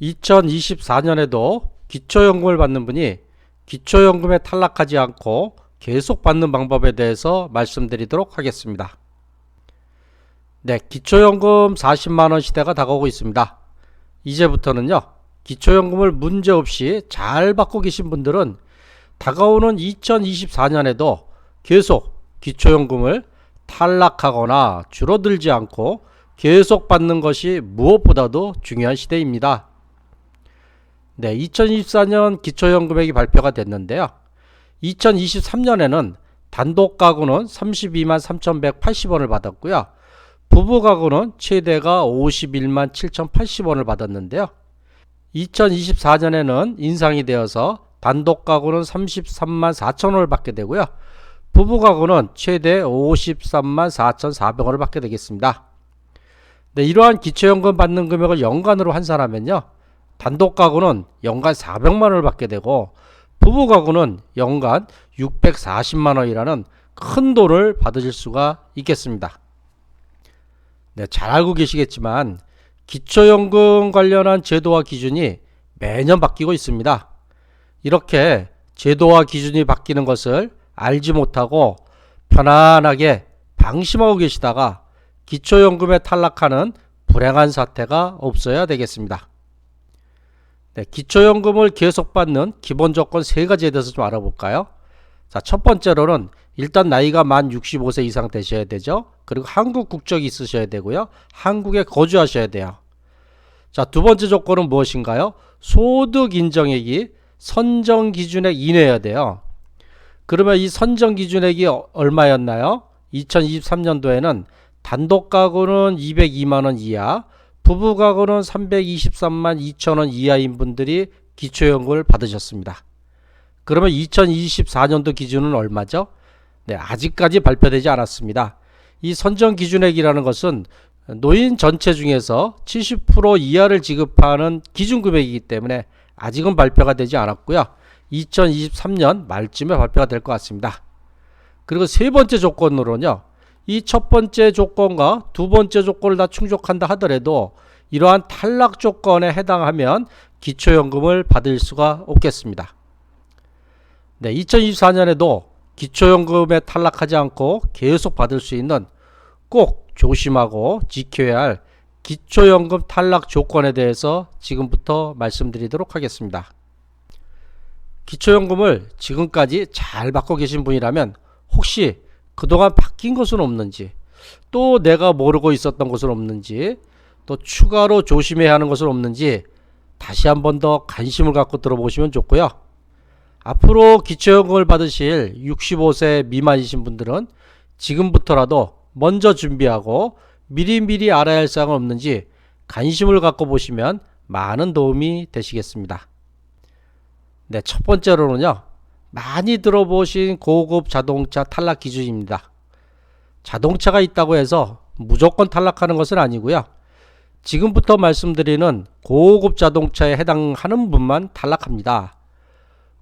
2024년에도 기초연금을 받는 분이 기초연금에 탈락하지 않고 계속 받는 방법에 대해서 말씀드리도록 하겠습니다. 네, 기초연금 40만원 시대가 다가오고 있습니다. 이제부터는요, 기초연금을 문제없이 잘 받고 계신 분들은 다가오는 2024년에도 계속 기초연금을 탈락하거나 줄어들지 않고 계속 받는 것이 무엇보다도 중요한 시대입니다. 네, 2024년 기초연금액이 발표가 됐는데요. 2023년에는 단독 가구는 32만 3,180원을 받았고요. 부부 가구는 최대가 51만 7,080원을 받았는데요. 2024년에는 인상이 되어서 단독 가구는 33만 4천원을 받게 되고요. 부부 가구는 최대 53만 4,400원을 받게 되겠습니다. 네, 이러한 기초연금 받는 금액을 연간으로 환산하면요. 단독 가구는 연간 400만 원을 받게 되고 부부 가구는 연간 640만 원이라는 큰 돈을 받으실 수가 있겠습니다. 네, 잘 알고 계시겠지만 기초연금 관련한 제도와 기준이 매년 바뀌고 있습니다. 이렇게 제도와 기준이 바뀌는 것을 알지 못하고 편안하게 방심하고 계시다가 기초연금에 탈락하는 불행한 사태가 없어야 되겠습니다. 네, 기초연금을 계속 받는 기본 조건 세 가지에 대해서 좀 알아볼까요? 자, 첫 번째로는 일단 나이가 만 65세 이상 되셔야 되죠. 그리고 한국 국적이 있으셔야 되고요. 한국에 거주하셔야 돼요. 자, 두 번째 조건은 무엇인가요? 소득 인정액이 선정 기준액 이내여야 돼요. 그러면 이 선정 기준액이 어- 얼마였나요? 2023년도에는 단독 가구는 202만 원 이하, 부부 가구는 323만 2천 원 이하인 분들이 기초연금을 받으셨습니다. 그러면 2024년도 기준은 얼마죠? 네, 아직까지 발표되지 않았습니다. 이 선정 기준액이라는 것은 노인 전체 중에서 70% 이하를 지급하는 기준 금액이기 때문에 아직은 발표가 되지 않았고요. 2023년 말쯤에 발표가 될 것 같습니다. 그리고 세 번째 조건으로는요. 이 첫 번째 조건과 두 번째 조건을 다 충족한다 하더라도 이러한 탈락 조건에 해당하면 기초연금을 받을 수가 없겠습니다. 네, 2024년에도 기초연금에 탈락하지 않고 계속 받을 수 있는 꼭 조심하고 지켜야 할 기초연금 탈락 조건에 대해서 지금부터 말씀드리도록 하겠습니다. 기초연금을 지금까지 잘 받고 계신 분이라면 혹시 그동안 바뀐 것은 없는지 또 내가 모르고 있었던 것은 없는지 또 추가로 조심해야 하는 것은 없는지 다시 한 번 더 관심을 갖고 들어보시면 좋고요. 앞으로 기초연금을 받으실 65세 미만이신 분들은 지금부터라도 먼저 준비하고 미리미리 알아야 할 사항은 없는지 관심을 갖고 보시면 많은 도움이 되시겠습니다. 네, 첫 번째로는요. 많이 들어보신 고급 자동차 탈락 기준입니다. 자동차가 있다고 해서 무조건 탈락하는 것은 아니고요. 지금부터 말씀드리는 고급 자동차에 해당하는 분만 탈락합니다.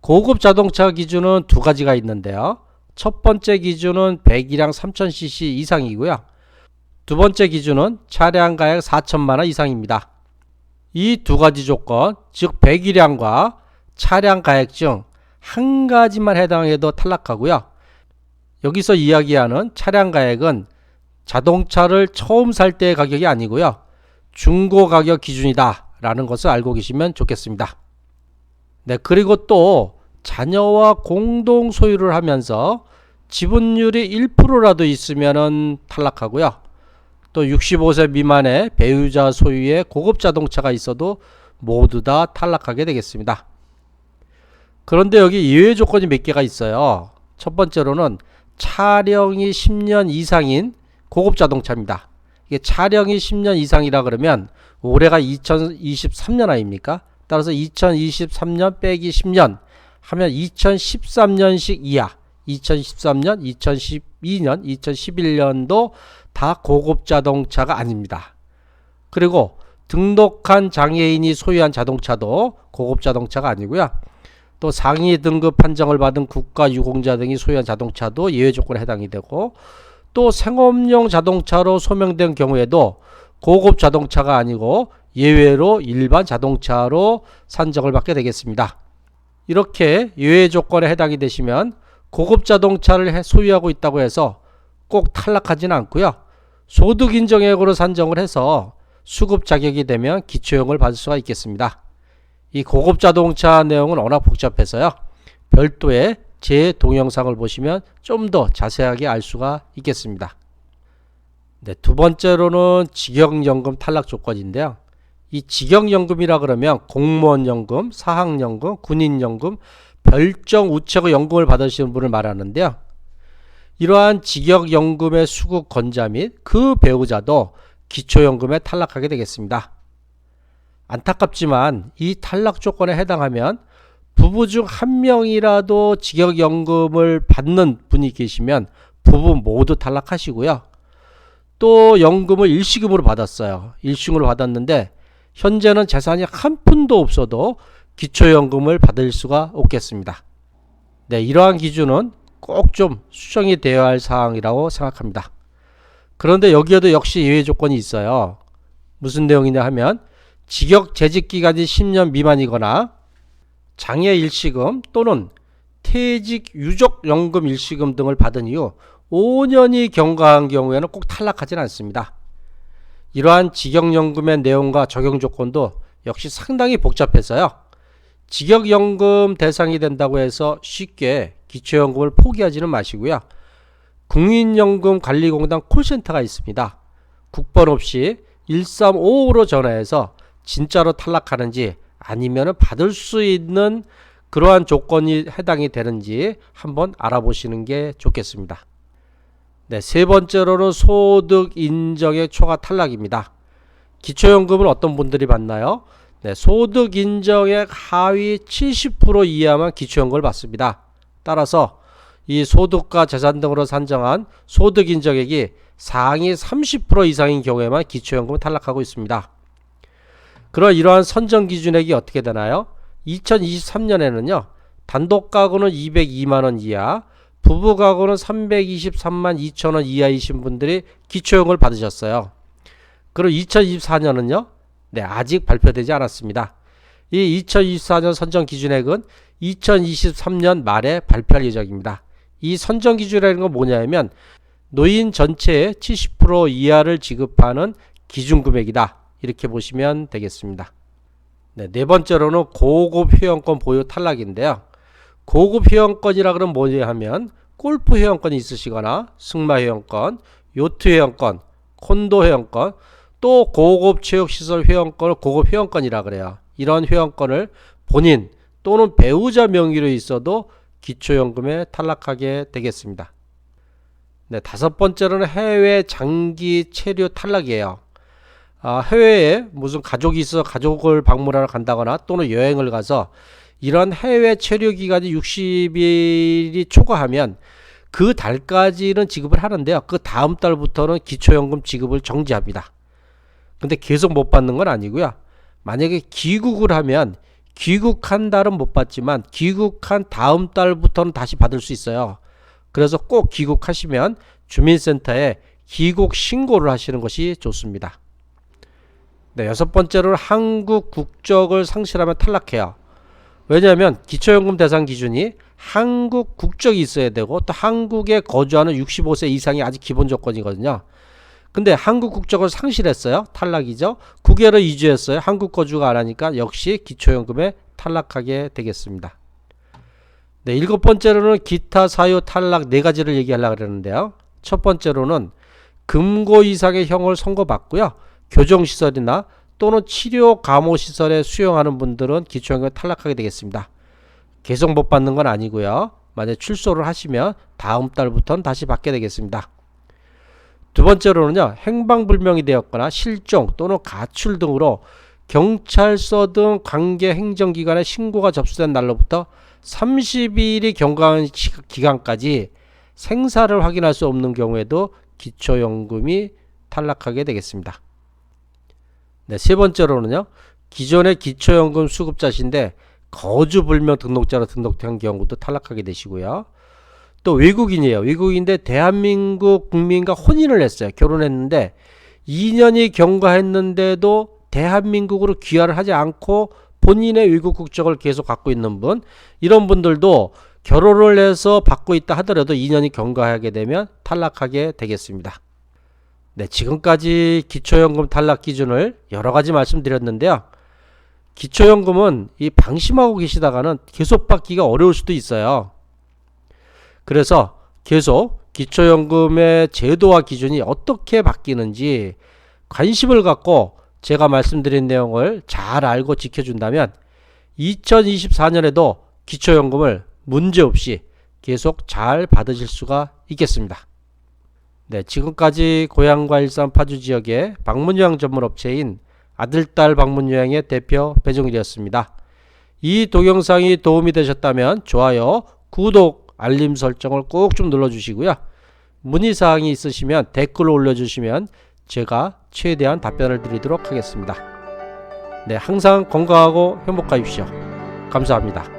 고급 자동차 기준은 두 가지가 있는데요. 첫 번째 기준은 배기량 3000cc 이상이고요. 두 번째 기준은 차량 가액 4천만 원 이상입니다. 이 두 가지 조건, 즉 배기량과 차량 가액 중 한 가지만 해당해도 탈락하고요. 여기서 이야기하는 차량 가액은 자동차를 처음 살 때의 가격이 아니고요. 중고 가격 기준이다 라는 것을 알고 계시면 좋겠습니다. 네, 그리고 또 자녀와 공동 소유를 하면서 지분율이 1%라도 있으면 탈락하고요. 또 65세 미만의 배우자 소유의 고급 자동차가 있어도 모두 다 탈락하게 되겠습니다. 그런데 여기 예외 조건이 몇 개가 있어요. 첫 번째로는 차량이 10년 이상인 고급 자동차입니다. 이게 차량이 10년 이상이라 그러면 올해가 2023년 아닙니까? 따라서 2023년 빼기 10년 하면 2013년식 이하, 2013년, 2012년, 2011년도 다 고급 자동차가 아닙니다. 그리고 등록한 장애인이 소유한 자동차도 고급 자동차가 아니고요. 또 상위 등급 판정을 받은 국가 유공자 등이 소유한 자동차도 예외 조건에 해당이 되고 또 생업용 자동차로 소명된 경우에도 고급 자동차가 아니고 예외로 일반 자동차로 산정을 받게 되겠습니다. 이렇게 예외 조건에 해당이 되시면 고급 자동차를 해- 소유하고 있다고 해서 꼭 탈락하지는 않고요. 소득 인정액으로 산정을 해서 수급 자격이 되면 기초형을 받을 수가 있겠습니다. 이 고급 자동차 내용은 워낙 복잡해서요. 별도의 제 동영상을 보시면 좀 더 자세하게 알 수가 있겠습니다. 네, 두 번째로는 직영연금 탈락 조건인데요. 이 직영연금이라 그러면 공무원연금, 사학연금, 군인연금, 별정 우체국 연금을 받으시는 분을 말하는데요. 이러한 직역연금의 수급 건자 및 그 배우자도 기초연금에 탈락하게 되겠습니다. 안타깝지만 이 탈락 조건에 해당하면 부부 중 한 명이라도 직역연금을 받는 분이 계시면 부부 모두 탈락하시고요. 또 연금을 일시금으로 받았어요. 일시금으로 받았는데 현재는 재산이 한 푼도 없어도 기초연금을 받을 수가 없겠습니다. 네, 이러한 기준은 꼭 좀 수정이 되어야 할 사항이라고 생각합니다. 그런데 여기에도 역시 예외 조건이 있어요. 무슨 내용이냐 하면 직역 재직 기간이 10년 미만이거나 장애 일시금 또는 퇴직 유족 연금 일시금 등을 받은 이후 5년이 경과한 경우에는 꼭 탈락하지는 않습니다. 이러한 직역연금의 내용과 적용 조건도 역시 상당히 복잡해서요. 직역연금 대상이 된다고 해서 쉽게 기초연금을 포기하지는 마시고요. 국민연금관리공단 콜센터가 있습니다. 국번 없이 1355로 전화해서 진짜로 탈락하는지 아니면 받을 수 있는 그러한 조건이 해당이 되는지 한번 알아보시는 게 좋겠습니다. 네, 세 번째로는 소득 인정의 초과 탈락입니다. 기초연금은 어떤 분들이 받나요? 네, 소득 인정액 하위 70% 이하만 기초연금을 받습니다. 따라서 이 소득과 재산 등으로 산정한 소득 인정액이 상위 30% 이상인 경우에만 기초연금을 탈락하고 있습니다. 그런 이러한 선정 기준액이 어떻게 되나요? 2023년에는요. 단독 가구는 202만 원 이하, 부부 가구는 323만 2천 원 이하이신 분들이 기초연금을 받으셨어요. 그리고 2024년은요. 네, 아직 발표되지 않았습니다. 이 2024년 선정 기준액은 2023년 말에 발표할 예정입니다. 이 선정 기준이라는 건 뭐냐면 노인 전체의 70% 이하를 지급하는 기준 금액이다. 이렇게 보시면 되겠습니다. 네, 네 번째로는 고급 회원권 보유 탈락인데요. 고급 회원권이라 그러면 뭐냐 하면 골프 회원권이 있으시거나 승마 회원권, 요트 회원권, 콘도 회원권, 또 고급 체육시설 회원권을 고급 회원권이라 그래요. 이런 회원권을 본인 또는 배우자 명의로 있어도 기초연금에 탈락하게 되겠습니다. 네, 다섯 번째로는 해외 장기 체류 탈락이에요. 아, 해외에 무슨 가족이 있어 가족을 방문하러 간다거나 또는 여행을 가서 이런 해외 체류 기간이 60일이 초과하면 그 달까지는 지급을 하는데요. 그 다음 달부터는 기초연금 지급을 정지합니다. 근데 계속 못 받는 건 아니고요. 만약에 귀국을 하면 귀국한 달은 못 받지만 귀국한 다음 달부터는 다시 받을 수 있어요. 그래서 꼭 귀국하시면 주민센터에 귀국 신고를 하시는 것이 좋습니다. 네, 여섯 번째로는 한국 국적을 상실하면 탈락해요. 왜냐하면 기초연금 대상 기준이 한국 국적이 있어야 되고 또 한국에 거주하는 65세 이상이 아직 기본 조건이거든요. 근데 한국 국적을 상실했어요. 탈락이죠. 국외로 이주했어요. 한국 거주가 안 하니까 역시 기초연금에 탈락하게 되겠습니다. 네, 일곱 번째로는 기타 사유 탈락 네 가지를 얘기하려고 그러는데요. 첫 번째로는 금고 이상의 형을 선고받고요. 교정시설이나 또는 치료 감호시설에 수용하는 분들은 기초연금에 탈락하게 되겠습니다. 계속 못 받는 건 아니고요. 만약 출소를 하시면 다음 달부터는 다시 받게 되겠습니다. 두 번째로는요, 행방불명이 되었거나 실종 또는 가출 등으로 경찰서 등 관계 행정기관에 신고가 접수된 날로부터 30일이 경과한 기간까지 생사를 확인할 수 없는 경우에도 기초연금이 탈락하게 되겠습니다. 네, 세 번째로는요, 기존의 기초연금 수급자신데 거주 불명 등록자로 등록된 경우도 탈락하게 되시고요. 또 외국인이에요. 외국인데 대한민국 국민과 혼인을 했어요. 결혼했는데 2년이 경과했는데도 대한민국으로 귀화를 하지 않고 본인의 외국 국적을 계속 갖고 있는 분 이런 분들도 결혼을 해서 받고 있다 하더라도 2년이 경과하게 되면 탈락하게 되겠습니다. 네, 지금까지 기초연금 탈락 기준을 여러 가지 말씀드렸는데요. 기초연금은 이 방심하고 계시다가는 계속 받기가 어려울 수도 있어요. 그래서 계속 기초연금의 제도와 기준이 어떻게 바뀌는지 관심을 갖고 제가 말씀드린 내용을 잘 알고 지켜준다면 2024년에도 기초연금을 문제없이 계속 잘 받으실 수가 있겠습니다. 네, 지금까지 고향과 일산 파주 지역의 방문요양 전문 업체인 아들딸 방문요양의 대표 배종일이었습니다. 이 동영상이 도움이 되셨다면 좋아요, 구독, 알림 설정을 꼭 좀 눌러주시고요. 문의사항이 있으시면 댓글을 올려주시면 제가 최대한 답변을 드리도록 하겠습니다. 네, 항상 건강하고 행복하십시오. 감사합니다.